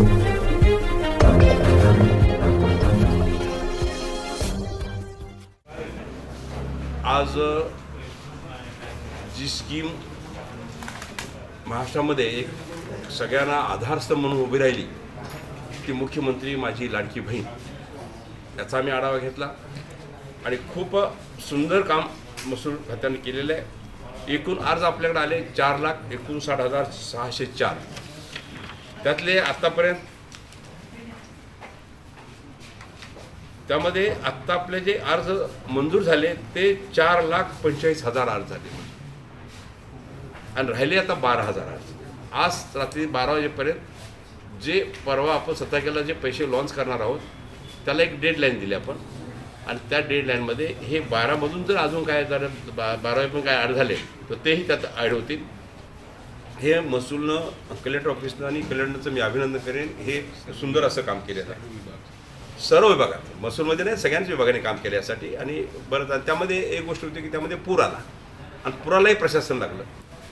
आज जी स्कीम महाराष्ट्रामध्ये एक सगळ्यांना आधारस्तंभ म्हणून उभी राहिली ती मुख्यमंत्री माझी लाडकी बहीण. याचा आम्ही आढावा घेतला. आणि खूप सुंदर काम महसूल खात्याने केलेलं आहे. एकूण अर्ज आपल्याकडे आले चार लाख एकोणसाठ हजार सहाशे चार. त्यातले आत्तापर्यंत त्यामध्ये आत्ता आपले जे अर्ज मंजूर झाले ते चार लाख पंचेचाळीस हजार अर्ज झाले. आणि राहिले आता बारा हजार अर्ज. आज रात्री बारा वाजेपर्यंत जे परवा आपण सत्ताकेला जे पैसे लॉन्च करणार आहोत त्याला एक डेडलाईन दिली आपण. आणि त्या डेडलाईनमध्ये हे बारामधून जर अजून काय जर बा बारावीपर्यंत पण काय ॲड झाले तर तेही त्यात ॲड होतील. हे महसूलनं कलेक्टर ऑफिसनं आणि कलेक्टरचं मी अभिनंदन करेन. हे सुंदर असं काम केलेलं आहे सर्व विभागात. महसूलमध्ये नाही सगळ्याच विभागाने काम केलं यासाठी. आणि बरं त्यामध्ये एक गोष्ट होती की त्यामध्ये पूर आला. आणि पुरालाही प्रशासन लागलं.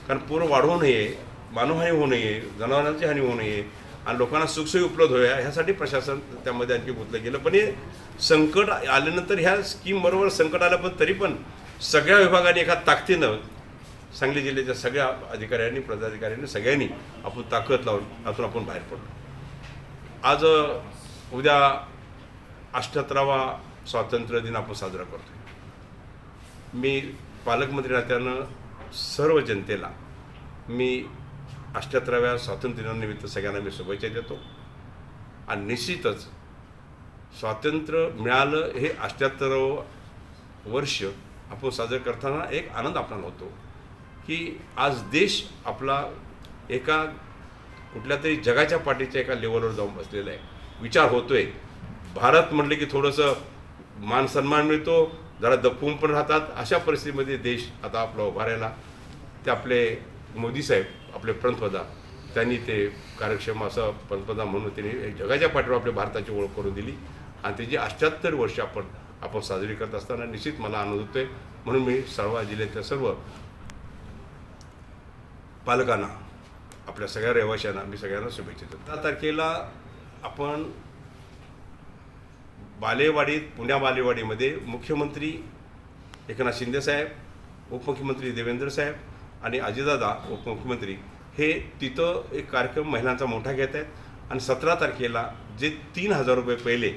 कारण पूर वाढवू नये मानवहानी होऊ नये जनावरांची हानी होऊ नये आणि लोकांना सुखसोयी उपलब्ध व्हाव्या ह्यासाठी प्रशासन त्यामध्ये आणखी गुंतलं गेलं. पण हे संकट आल्यानंतर ह्या स्कीमबरोबर संकट आलं पण तरी पण सगळ्या विभागाने एका ताकदीनं सांगली जिल्ह्याच्या सगळ्या अधिकाऱ्यांनी पदाधिकाऱ्यांनी सगळ्यांनी आपण ताकद लावून यातून आपण बाहेर पडलो. आज उद्या अठ्ठ्याहत्तरावा स्वातंत्र्य दिन आपण साजरा करतो मी पालकमंत्री नात्यानं सर्व जनतेला मी अठ्ठ्याहत्तराव्या स्वातंत्र्य दिनानिमित्त सगळ्यांना मी शुभेच्छा देतो. आणि निश्चितच स्वातंत्र्य मिळालं हे अठ्ठ्याहत्तरावं वर्ष आपण साजरं करताना एक आनंद आपल्याला होतो. की आज देश आपला एका कुठल्या तरी जगाच्या पाठीच्या एका लेवलवर जाऊन बसलेला आहे. विचार होतोय. भारत म्हटलं की थोडंसं मान सन्मान मिळतो जरा दपवून पण राहतात. अशा परिस्थितीमध्ये देश आता आपला उभा राहिला. ते आपले मोदी साहेब आपले पंतप्रधान त्यांनी ते कार्यक्षम असं पंतप्रधान म्हणून त्यांनी जगाच्या पाठीवर आपल्या भारताची ओळख करून दिली. आणि त्याची अठ्ठ्याहत्तर वर्ष आपण आपण साजरी करत असताना निश्चित मला आनंद होतोय. म्हणून मी सर्व जिल्ह्यातल्या सर्व पालकांना आपल्या सगळ्या रहिवाशांना मी सगळ्यांना शुभेच्छा देतो. दहा तारखेला आपण बालेवाडीत पुण्या बालेवाडीमध्ये मुख्यमंत्री एकनाथ शिंदेसाहेब उपमुख्यमंत्री देवेंद्र साहेब आणि अजितदादा उपमुख्यमंत्री हे तिथं एक कार्यक्रम महिलांचा मोठा घेत आहेत. आणि सतरा तारखेला जे तीन हजार रुपये पहिले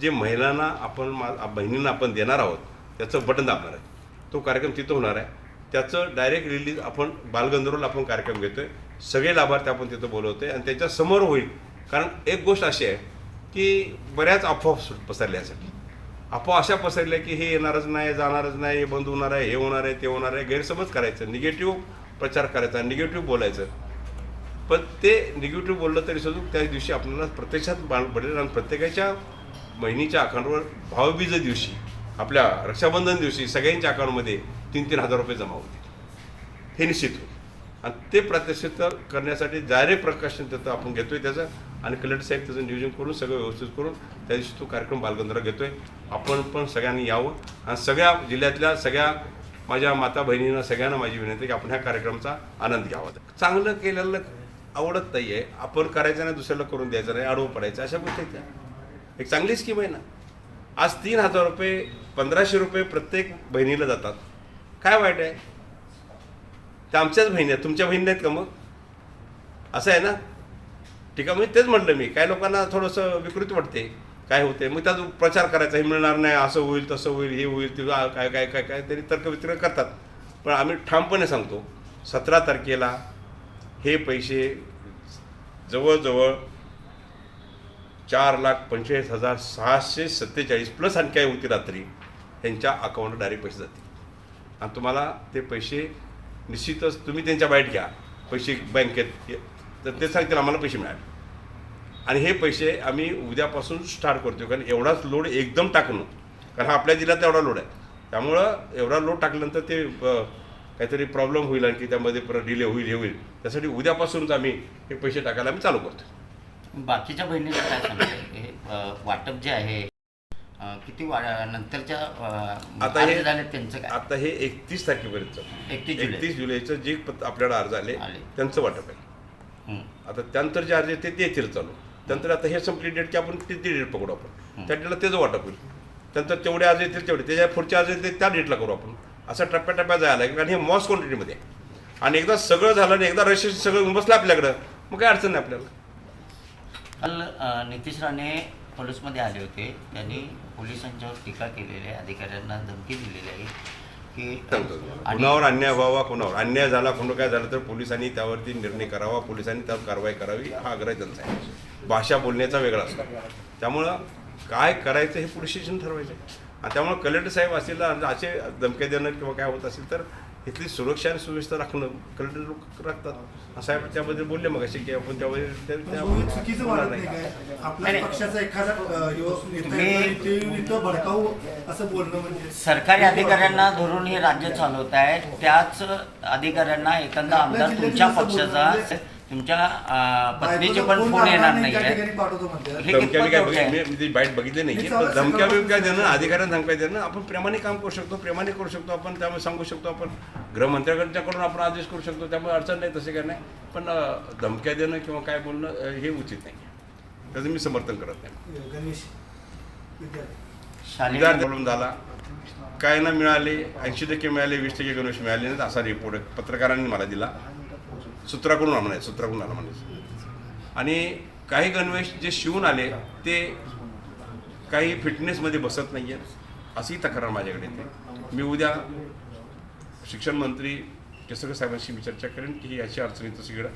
जे महिलांना आपण मा बहिणींना आपण देणार आहोत त्याचं बटन दाबणार आहे तो कार्यक्रम तिथं होणार आहे. त्याचं डायरेक्ट रिलीज आपण बालगंधर्वला आपण कार्यक्रम घेतो आहे सगळे लाभार्थी आपण तिथं बोलवतो आहे आणि त्याच्यासमोर होईल. कारण एक गोष्ट अशी आहे की बऱ्याच अफवा सुट पसरल्या यासाठी अफवा अशा पसरल्या की हे येणारच नाही जाणारच नाही हे बंद होणार आहे हे होणार आहे ते होणार आहे गैरसमज करायचं. निगेटिव्ह प्रचार करायचा निगेटिव्ह बोलायचं. पण ते निगेटिव्ह बोललं तरी सुद्धा त्या दिवशी आपल्याला प्रत्यक्षात बाण पडेल आणि प्रत्येकाच्या बहिणीच्या अकाउंटवर भावबीज दिवशी आपल्या रक्षाबंधन दिवशी सगळ्यांच्या अकाउंटमध्ये तीन तीन हजार रुपये जमा होतील हे निश्चित होईल. आणि ते प्रात्यक्षिक करण्यासाठी डायरेक्ट प्रकाशन त्याचं आपण घेतोय त्याचं आणि कलेक्टर साहेब त्याचं नियोजन करून सगळं व्यवस्थित करून त्या दिवशी तो कार्यक्रम बालगंधर्व घेतोय. आपण पण सगळ्यांनी यावं. आणि सगळ्या जिल्ह्यातल्या सगळ्या माझ्या माता बहिणींना सगळ्यांना माझी विनंती आहे की आपण ह्या कार्यक्रमाचा आनंद घ्यावा. चांगलं केलेलं आवडत नाही आहे आपण करायचं नाही दुसऱ्याला करून द्यायचं नाही आडवं पडायचं अशा गोष्टी आहेत त्या. एक चांगली स्कीम आहे ना. आज तीन हजार रुपये पंधराशे रुपये प्रत्येक बहिणीला जातात. काय वाईट आहे? त्या आमच्याच बहिणी आहेत तुमच्या बहिणी आहेत का मग? असं आहे ना? ठीक आहे म्हणजे तेच म्हटलं मी. काय लोकांना थोडंसं विकृत वाटते. काय होते मग त्याचा प्रचार करायचा हे मिळणार नाही असं होईल तसं होईल हे होईल ते काय काय काय काय तरी तर्कवितर्क करतात. पण आम्ही ठामपणे सांगतो सतरा तारखेला हे पैसे जवळजवळ चार लाख पंचेचाळीस हजार सहाशे सत्तेचाळीस प्लस आणखी काही होती रात्री. त्यांच्या अकाउंटला डायरेक्ट पैसे जातील. आणि तुम्हाला ते पैसे निश्चितच तुम्ही त्यांच्या बाहेर घ्या. पैसे बँकेत ये- तर ते सांगतील आम्हाला पैसे मिळाले. आणि हे पैसे आम्ही उद्यापासून स्टार्ट करतो कारण एवढाच लोड एकदम टाकणं कारण हा आपल्या जिल्ह्यात एवढा लोड आहे. त्यामुळं एवढा लोड टाकल्यानंतर ते काहीतरी प्रॉब्लेम होईल आणखी. त्यामध्ये परत डिले होईल हे होईल. त्यासाठी उद्यापासूनच आम्ही हे पैसे टाकायला आम्ही चालू करतो बाकीच्या बहिणीला काय सांगते हे वाटप जे आहे किती नंतरच्या आता अर्ज हे झाले त्यांचं काय? आता हे एकतीस तारखेपर्यंत 31 जुलै. एकतीस जुलैचं जे आपल्याला अर्ज आले. त्यांचं वाटप आहे. हं. आता त्यानंतर जे अर्ज आहेत ते येतील चालू. त्यानंतर आता हे संपली डेट की आपण ती डेट पकडू आपण. त्या डेटला त्याचं वाटप होईल. त्यानंतर तेवढे आज येतील तेवढे. त्याच्या पुढचे आज येतील त्या डेटला करू आपण. असं टप्प्याटप्प्यात जायला लागेल. कारण हे मॉस क्वांटिटीमध्ये. आणि एकदा सगळं झालं आणि एकदा रजिस्ट्रेशन सगळं बसलं आपल्याकडं मग काय अडचण नाही आपल्याला. काल नितीश राणे पोलीसमध्ये आले होते. त्यांनी पोलिसांच्यावर टीका केलेली आहे. अधिकाऱ्यांना धमकी दिलेली आहे की कुणावर अन्याय व्हावा कुणावर? अन्याय झाला कुणा काय झालं तर पोलिसांनी त्यावरती निर्णय करावा पोलिसांनी त्यावर कारवाई करावी हा आग्रह त्यांचा आहे. भाषा बोलण्याचा वेगळा असतो. त्यामुळं काय करायचं हे पोलीस स्टेशन ठरवायचं आणि त्यामुळं कलेक्टर साहेब असतील आणि असे धमक्या देणं किंवा काय होत असेल तर इथली सुरक्षा आणि सुव्यवस्था राखणं कलेक्टर लोक राखतात साहेब त्याबद्दल बोलले मग असे की आपण त्यामध्ये तुम्ही चुकीचं वाटत नाही. आपल्या. पक्षाचा एखादा भडकावू असं बोलणं म्हणजे सरकारी अधिकाऱ्यांना धरून हे राज्य चालवत आहे त्याच अधिकाऱ्यांना एखादा आमदार तुमच्या पक्षाचा बोलणं तुमच्या अ, पत्नीचे पण फोन येणार नाही, हे धमक्या कितपत काय योग्य आहे? बघितली मी ती बाईट बघितली नाही पण धमक्या बिमक्या देणं अधिकाऱ्यांना धमक्या देणं आपण प्रेमाने काम करू शकतो प्रेमाने करू शकतो आपण त्यामुळे सांगू शकतो आपण गृहमंत्र्यांच्याकडून आपण आदेश करू शकतो त्यामुळे अडचण नाही तसे काय नाही. पण अं, धमक्या देणं किंवा काय बोलणं अं, हे उचित नाही. त्याचं मी समर्थन करत नाही. गणेश विद्यार्थी. शालेय विद्यार्थी प्रॉब्लेम झाला. काय ना मिळाले ऐंशी टक्के मिळाले वीस टक्के गणवेश मिळाले नाहीत असा रिपोर्ट पत्रकारांनी मला दिला. सूत्राकडून आला म्हणायचं सूत्राकडून आला म्हणायचं आणि काही गणवेश जे शिवून आले ते काही फिटनेसमध्ये बसत नाही आहेत अशी तक्रार माझ्याकडे येते. मी उद्या शिक्षण मंत्री केसरकर साहेबांशी मी चर्चा करेन की ही अशी अडचणी तसं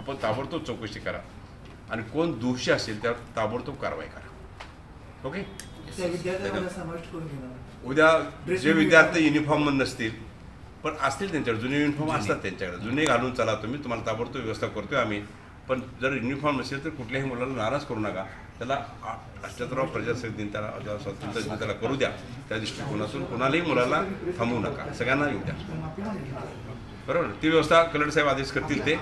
आपण ताबडतोब चौकशी करा. आणि कोण दोषी असेल त्यावर ताबडतोब कारवाई करा. ओके? उद्या जे विद्यार्थी युनिफॉर्म नसतील पण असतील त्यांच्याकडे जुने युनिफॉर्म असतात त्यांच्याकडे. जुने घालून चला तुम्ही तुम्हाला ताबडतोब व्यवस्था करतोय आम्ही. पण जर युनिफॉर्म नसेल तर कुठल्याही मुलाला नाराज करू नका. त्याला अष्टतराव प्रजासत्ताक दिन त्याला स्वातंत्र्य दिन त्याला करू द्या. त्या दृष्टिकोनातून कुणालाही मुलाला थांबवू नका. सगळ्यांना येऊ द्या. बरोबर? ती व्यवस्था कलेक्टर साहेब आदेश करतील ते.